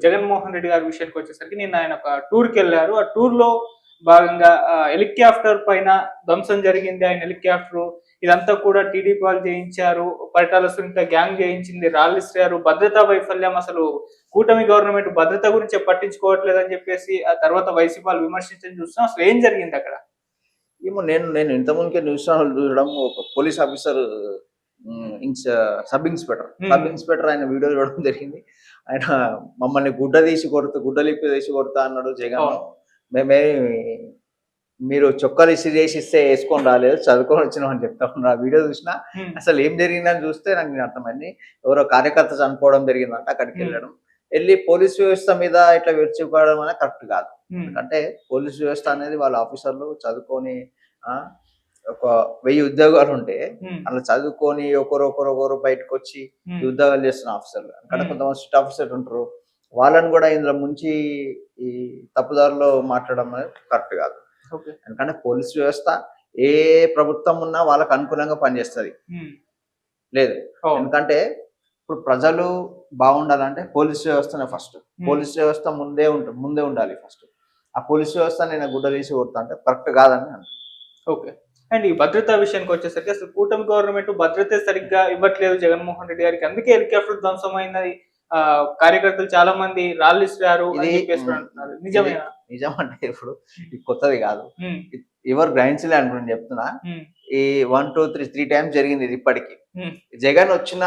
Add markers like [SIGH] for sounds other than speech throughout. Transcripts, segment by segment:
జగన్మోహన్ రెడ్డి గారి విషయానికి వచ్చేసరికి నిన్న ఆయన ఒక టూర్కి వెళ్ళారు. ఆ టూర్లో భాగంగా హెలికాప్టర్ పైన ధ్వంసం జరిగింది. ఆయన హెలికాప్టర్ ఇదంతా కూడా టీడీపీ వాళ్ళు చేయించారు పరిటాల సునీత గ్యాంగ్ చేయించింది రాళ్ళిస్తారు భద్రతా వైఫల్యం అసలు కూటమి గవర్నమెంట్ భద్రత గురించి పట్టించుకోవట్లేదని చెప్పేసి ఆ తర్వాత వైసీపీ వాళ్ళు విమర్శించడం చూస్తాం అసలు ఏం జరిగింది అక్కడ? ఏమో నేను నేను ఇంత ముందుకే న్యూస్ ఛానల్ చూడడం ఒక police officer sub inspector. Sub inspector ఆయన వీడియో చూడడం జరిగింది. ఆయన మమ్మల్ని గుడ్డ తీసి కొడుతూ గుడ్డలిప్పి తీసి కొడతా అన్నాడు జగన్. మేమే మీరు చొక్కాలు ఇసి చేసి ఇస్తే వేసుకొని రాలేదు చదువుకొని వచ్చినాం అని చెప్తా ఉన్నారు ఆ వీడియో చూసినా. అసలు ఏం జరిగిందని చూస్తే నాకు నేను అర్థమైంది ఎవరో కార్యకర్త చనిపోవడం జరిగిందంట అక్కడికి. వెళ్ళడం వెళ్ళి పోలీస్ వ్యవస్థ మీద ఇట్లా విరుచుకోవడం అనేది కరెక్ట్ కాదు. ఎందుకంటే పోలీస్ వ్యవస్థ అనేది వాళ్ళ ఆఫీసర్లు చదువుకొని ఒక వెయ్యి ఉద్యోగాలు ఉంటే. అలా చదువుకొని ఒకరు ఒకరు ఒకరు బయటకు వచ్చి ఉద్యోగాలు చేస్తున్న ఆఫీసర్లు. Hmm. కొంతమంది స్ట్రిక్ట్ ఆఫీసర్లు ఉంటారు. వాళ్ళని కూడా ఇందులో ముంచి ఈ తప్పుదారిలో మాట్లాడడం అనేది కరెక్ట్ కాదు. ఎందుకంటే పోలీస్ వ్యవస్థ ఏ ప్రభుత్వం ఉన్నా వాళ్ళకి అనుకూలంగా పనిచేస్తుంది. లేదు. ఎందుకంటే ఇప్పుడు ప్రజలు బాగుండాలంటే పోలీస్ వ్యవస్థనే ఫస్ట్. పోలీస్ వ్యవస్థ ముందే ఉంటుంది ముందే ఉండాలి ఫస్ట్. ఆ పోలీస్ వ్యవస్థ నేను గుడ్డ తీసి కొడతా అంటే కరెక్ట్ కాదని ఓకే. అండ్ ఈ భద్రతా విషయానికి వచ్చేసరికి అసలు కూటమి గవర్నమెంట్ భద్రత సరిగ్గా ఇవ్వట్లేదు జగన్మోహన్ రెడ్డి గారికి. అందుకే హెలికాప్టర్ ధ్వంసమైనది ఆ కార్యకర్తలు చాలా మంది రాళ్ళు ఇస్తారు అని ఇది, చెప్పేసి కూడా మ్, అంటున్నారు. నిజమేనా నిజం అంటే ఇప్పుడు కొత్తది కాదు. ఎవరు గ్రహించలే అనుకుని చెప్తున్నా. ఈ one two three three times జరిగింది ఇది ఇప్పటికి. జగన్ వచ్చిన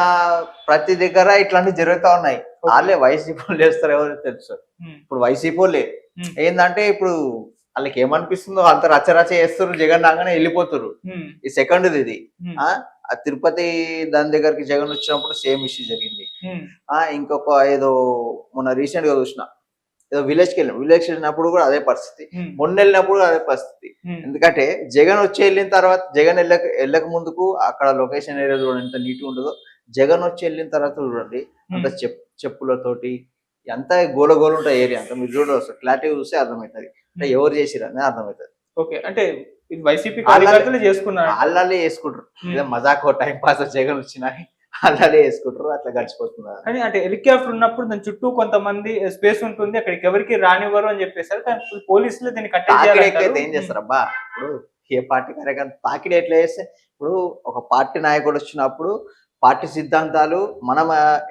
ప్రతి దగ్గర ఇట్లాంటివి జరుగుతా ఉన్నాయి. వాళ్ళే వైసీపీ చేస్తారు ఎవరు తెలుసు. ఇప్పుడు వైసీపీ ఏంటంటే ఇప్పుడు వాళ్ళకి ఏమనిపిస్తుందో అంత రచ్చ చేస్తారు జగన్ రాగానే వెళ్ళిపోతారు ఈ సెకండ్ ఇది. ఆ తిరుపతి దాని దగ్గరికి జగన్ వచ్చినప్పుడు సేమ్ ఇష్యూ జరిగింది. ఆ ఇంకొక ఏదో మొన్న రీసెంట్గా చూసిన ఏదో విలేజ్కి వెళ్ళిన విలేజ్ వెళ్ళినప్పుడు కూడా అదే పరిస్థితి. మొన్న వెళ్ళినప్పుడు కూడా అదే పరిస్థితి. ఎందుకంటే జగన్ వచ్చి వెళ్ళిన తర్వాత జగన్ వెళ్ళక వెళ్ళక ముందుకు అక్కడ లొకేషన్ ఏరియా చూడండి ఎంత నీట్ ఉంటుందో. జగన్ వచ్చి వెళ్ళిన తర్వాత చూడండి అంత చెప్పులతోటి ఎంత గోల గోల ఉంటాయి ఏరియా అంతా? మీరు చూడవచ్చు క్లారిటీ చూస్తే అర్థమవుతుంది. అంటే ఎవరు చేసిరు అనేది అర్థమవుతుంది. ఓకే అంటే ఇది వైసీపీ కార్యకర్తలు చేసుకున్నారు. వేసుకుంటారు మ్. ఏదో మజాకో టైం పాస్ జగన్ వచ్చినా వాళ్ళే వేసుకుంటారు అట్లా గడిచిపోతున్నారు కానీ అంటే హెలికాప్టర్ ఉన్నప్పుడు దాని చుట్టూ కొంతమంది స్పేస్ ఉంటుంది అక్కడికి ఎవరికి రానివ్వరు అని చెప్పేసారు. కానీ పోలీసులు దీన్ని ఎక్కువైతే ఏం చేస్తారు? అబ్బా ఇప్పుడు ఏ పార్టీ కార్యకర్త తాకిడి ఎట్లా చేస్తే ఇప్పుడు ఒక పార్టీ నాయకుడు వచ్చినప్పుడు పార్టీ సిద్ధాంతాలు మనం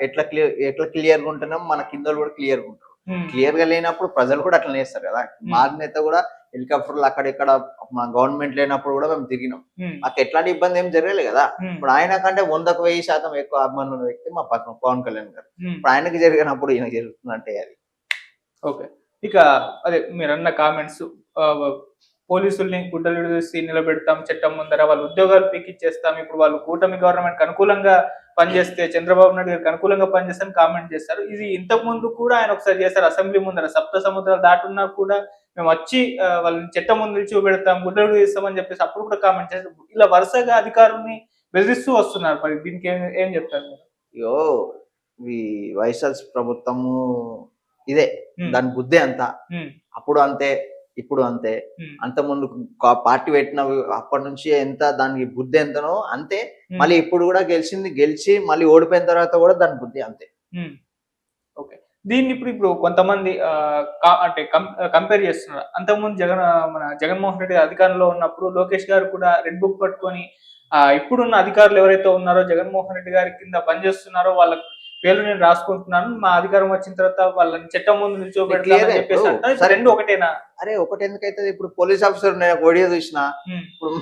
ఎట్లా క్లియర్ ఎట్లా క్లియర్గా ఉంటున్నాం మన కింద కూడా క్లియర్గా ఉంటారు. క్లియర్గా లేనప్పుడు ప్రజలు కూడా అట్లా చేస్తారు కదా. మా నేత కూడా హెలికాప్టర్లు అక్కడ ఇక్కడ మన గవర్నమెంట్ లేనప్పుడు కూడా మేము తిరిగినాం. మాకు ఎట్లాంటి ఇబ్బంది ఏం జరగలేదు కదా. ఇప్పుడు ఆయన కంటే వందకు వెయ్యి శాతం ఎక్కువ అభిమానులు ఉన్న వ్యక్తి మా పక్కన పవన్ కళ్యాణ్ గారు. ఇప్పుడు ఆయనకి జరిగినప్పుడు ఈయన జరుగుతుందంటే అది. ఓకే. ఇక అదే మీరు అన్న కామెంట్స్ పోలీసుల్ని గుడ్డలు విడిసి నిలబెడతాం చట్టం ముందర వాళ్ళ ఉద్యోగాలు పీకిచ్చేస్తాం. ఇప్పుడు వాళ్ళు కూటమి గవర్నమెంట్ అనుకూలంగా పనిచేస్తే చంద్రబాబు నాయుడు గారికి అనుకూలంగా పనిచేస్తారని కామెంట్ చేస్తారు. ఇది ఇంతకు ముందు కూడా ఆయన ఒకసారి చేశారు. అసెంబ్లీ ముందర సప్త సముద్రాలు దాటున్నా కూడా మేము వచ్చి వాళ్ళని చట్టం ముందు నిలిచి పెడతాం గుడ్డలు ఇస్తామని చెప్పేసి అప్పుడు కూడా కామెంట్ చేస్తారు ఇలా వరుసగా అధికారుల్ని బెదిరిస్తూ వస్తున్నారు. మరి దీనికి ఏం ఏం చెప్తారు మీరు? అయ్యో ఈ వైఎస్ఆర్ ప్రభుత్వము ఇదే. దాని బుద్ధి అంతా. అప్పుడు అంతే. ఇప్పుడు అంతే. అంత ముందు పార్టీ పెట్టిన అప్పటి నుంచి ఎంత దానికి బుద్ధి ఎంతనో అంతే. మళ్ళీ ఇప్పుడు కూడా గెలిచింది గెలిచి మళ్ళీ ఓడిపోయిన తర్వాత కూడా దాని బుద్ధి అంతే. ఓకే. దీన్ని ఇప్పుడు ఇప్పుడు కొంతమంది అంటే కంపేర్ చేస్తున్నారు. అంతకుముందు జగన్ మన జగన్మోహన్ రెడ్డి అధికారంలో ఉన్నప్పుడు లోకేష్ గారు కూడా రెడ్ బుక్ పట్టుకొని ఇప్పుడున్న అధికారులు ఎవరైతే ఉన్నారో జగన్మోహన్ రెడ్డి గారి కింద పనిచేస్తున్నారో వాళ్ళ పేర్లు నేను రాసుకుంటున్నాను. మా అధికారం వచ్చిన తర్వాత వాళ్ళని చట్టం ముందు చెప్పేసి. రెండు ఒకటేనా? అరే ఒకటి ఎందుకైతే ఇప్పుడు పోలీస్ ఆఫీసర్ నేను చూసిన. ఇప్పుడు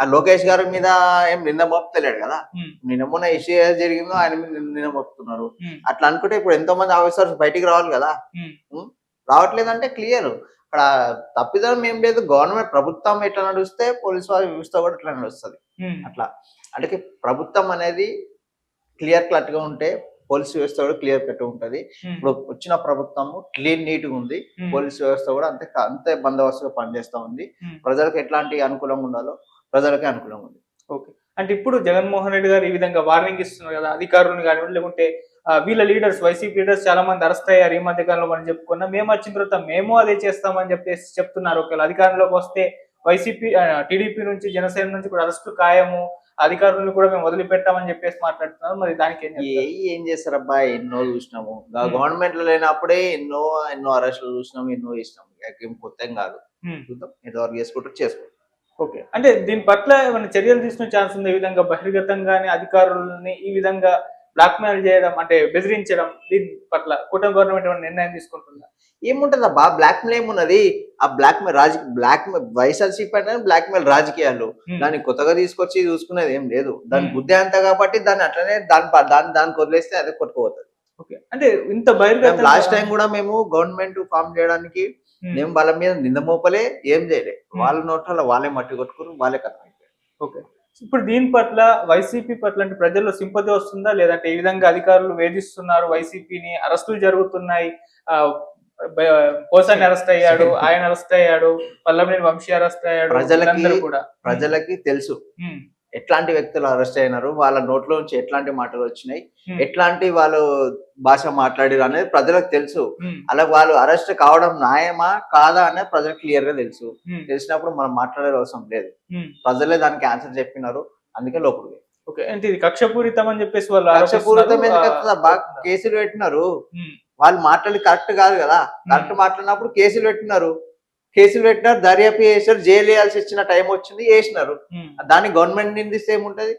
ఆ లోకేష్ గారి మీద ఏం నిన్న మోపుతలేడు కదా. నిన్న మొన్న ఇష్యూ జరిగిందో ఆయన మీద నిన్న- మోపుతున్నారు. అట్లా అనుకుంటే ఇప్పుడు ఎంతో మంది ఆఫీసర్స్ బయటికి రావాలి కదా? రావట్లేదంటే క్లియర్. అక్కడ తప్పిదం ఏం లేదు. గవర్నమెంట్ ప్రభుత్వం ఎట్లా నడుస్తే పోలీస్ వారి వ్యవస్థ కూడా ఎట్లా నడుస్తుంది. అట్లా. అంటే ప్రభుత్వం అనేది క్లియర్ కట్గా ఉంటే పోలీస్ వ్యవస్థ కూడా క్లియర్ కట్ ఉంటది. ఇప్పుడు వచ్చిన ప్రభుత్వము క్లీన్ నీట్గా ఉంది. పోలీస్ వ్యవస్థ కూడా అంతే అంతే బందోబస్తుగా పనిచేస్తా ఉంది. ప్రజలకు ఎట్లాంటి అనుకూలంగా ఉండాలో ప్రజలకే అనుకూలంగా ఉంది. ఓకే. అంటే ఇప్పుడు జగన్మోహన్ రెడ్డి గారు ఈ విధంగా వార్నింగ్ ఇస్తున్నారు కదా అధికారులను కానివ్వండి లేకుంటే వీళ్ళ లీడర్స్ వైసీపీ లీడర్స్ చాలా మంది అరెస్ట్ అయ్యారు ఈ మధ్య కాలంలో మనం చెప్పుకున్నా. మేము వచ్చిన తర్వాత మేము అదే చేస్తామని చెప్పేసి చెప్తున్నారు. ఒకవేళ అధికారంలోకి వస్తే వైసీపీ టీడీపీ నుంచి జనసేన నుంచి కూడా అరెస్టు ఖాయము. అధికారులను కూడా మేము వదిలిపెట్టామని చెప్పేసి మాట్లాడుతున్నారు. మరి దానికి ఏం చేస్తారబ్బా? ఎన్నో చూసినాము. గవర్నమెంట్లో లేనప్పుడే ఎన్నో ఎన్నో అరెస్టులు చూసినాము ఎన్నో చేసినాము. ఏం కొత్త కాదు. చూద్దాం. ఎంతవరకు చేసుకుంటారు చేసుకుంటాం ఓకే. అంటే దీని పట్ల ఏమైనా చర్యలు తీసుకునే ఛాన్స్ ఉంది ఈ విధంగా బహిర్గతంగానే అధికారులని ఈ విధంగా బ్లాక్మెయిల్ చేయడం అంటే బెదిరించడం దీని పట్ల కూటమి గవర్నమెంట్ నిర్ణయం తీసుకుంటుందా? ఏముంటది అబ్బా బ్లాక్ మెయిల్ ఏమున్నది? ఆ బ్లాక్ మెయిల్ రాజకీయ బ్లాక్ వైఎస్ఆర్సీపీ అంటే బ్లాక్ మెయిల్ రాజకీయాలు. దాన్ని కొత్తగా తీసుకొచ్చి చూసుకునేది ఏం లేదు. దాని. బుద్ధి అంత కాబట్టి దాన్ని అట్లనే దాని దాన్ని దానికి వదిలేస్తే అదే కొట్టుకుపోతుంది. ఓకే. అంటే ఇంత బహిర్గత లాస్ట్ టైం కూడా మేము గవర్నమెంట్ ఫామ్ చేయడానికి మేము వాళ్ళ మీద నింద మోపలే ఏం చేయలే. వాళ్ళ నోట్ల వాళ్ళే మట్టి కొట్టుకుని వాళ్ళే కథ ఓకే. ఇప్పుడు దీని పట్ల వైసీపీ పట్ల అంటే ప్రజల్లో సింపతి వస్తుందా? లేదంటే ఈ విధంగా అధికారులు వేధిస్తున్నారు వైసీపీని అరెస్టులు జరుగుతున్నాయి పోసాని అరెస్ట్ అయ్యాడు [LAUGHS] ఆయన అరెస్ట్ అయ్యాడు పల్లమనేని వంశీ అరెస్ట్ అయ్యాడు ప్రజలకి- వీళ్ళందరూ కూడా. ప్రజలకి తెలుసు. ఎట్లాంటి వ్యక్తులు అరెస్ట్ అయినారు వాళ్ళ నోట్లో నుంచి ఎట్లాంటి మాటలు వచ్చినాయి ఎట్లాంటి వాళ్ళు భాష మాట్లాడారు అనేది ప్రజలకు తెలుసు. అలా వాళ్ళు అరెస్ట్ కావడం న్యాయమా కాదా అనేది ప్రజలకు క్లియర్గా తెలుసు తెలిసినప్పుడు మనం మాట్లాడే అవసరం లేదు. ప్రజలే దానికి ఆన్సర్ చెప్పినారు అందుకే లోపలికి ఓకే అంటే ఇది కక్షపూరితం అని చెప్పేసి వాళ్ళు వస్తుందా? బాగా కేసులు పెట్టినారు. వాళ్ళు మాట్లాడి కరెక్ట్ కాదు కదా. కరెక్ట్ మాట్లాడినప్పుడు కేసులు పెట్టినారు. కేసులు పెట్టినారు దర్యాప్తు చేశారు జైలు వేయాల్సి ఇచ్చిన టైం వచ్చింది వేసినారు. దాన్ని గవర్నమెంట్ నిందిస్తే ఏముంటది?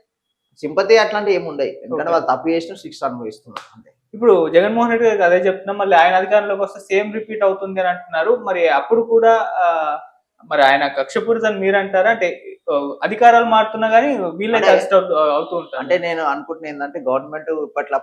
సింపతి అట్లాంటివి ఏముండయి ఎందుకంటే Okay. వాళ్ళు తప్పు చేసిన శిక్ష అనుభవిస్తున్నారు అంతే. ఇప్పుడు జగన్మోహన్ రెడ్డి గారికి అదే చెప్తున్నాం మళ్ళీ ఆయన అధికారంలోకి వస్తే సేమ్ రిపీట్ అవుతుంది అని అంటున్నారు. మరి అప్పుడు కూడా మరి ఆయన కక్షపూరితం మీరు అంటారా అంటే అధికారాలు మారుతున్నా కానీ వీళ్ళే అంటే- అవుతూ ఉంటారు. అంటే నేను అనుకుంటున్నా ఏంటంటే గవర్నమెంట్ ఇప్పట్లో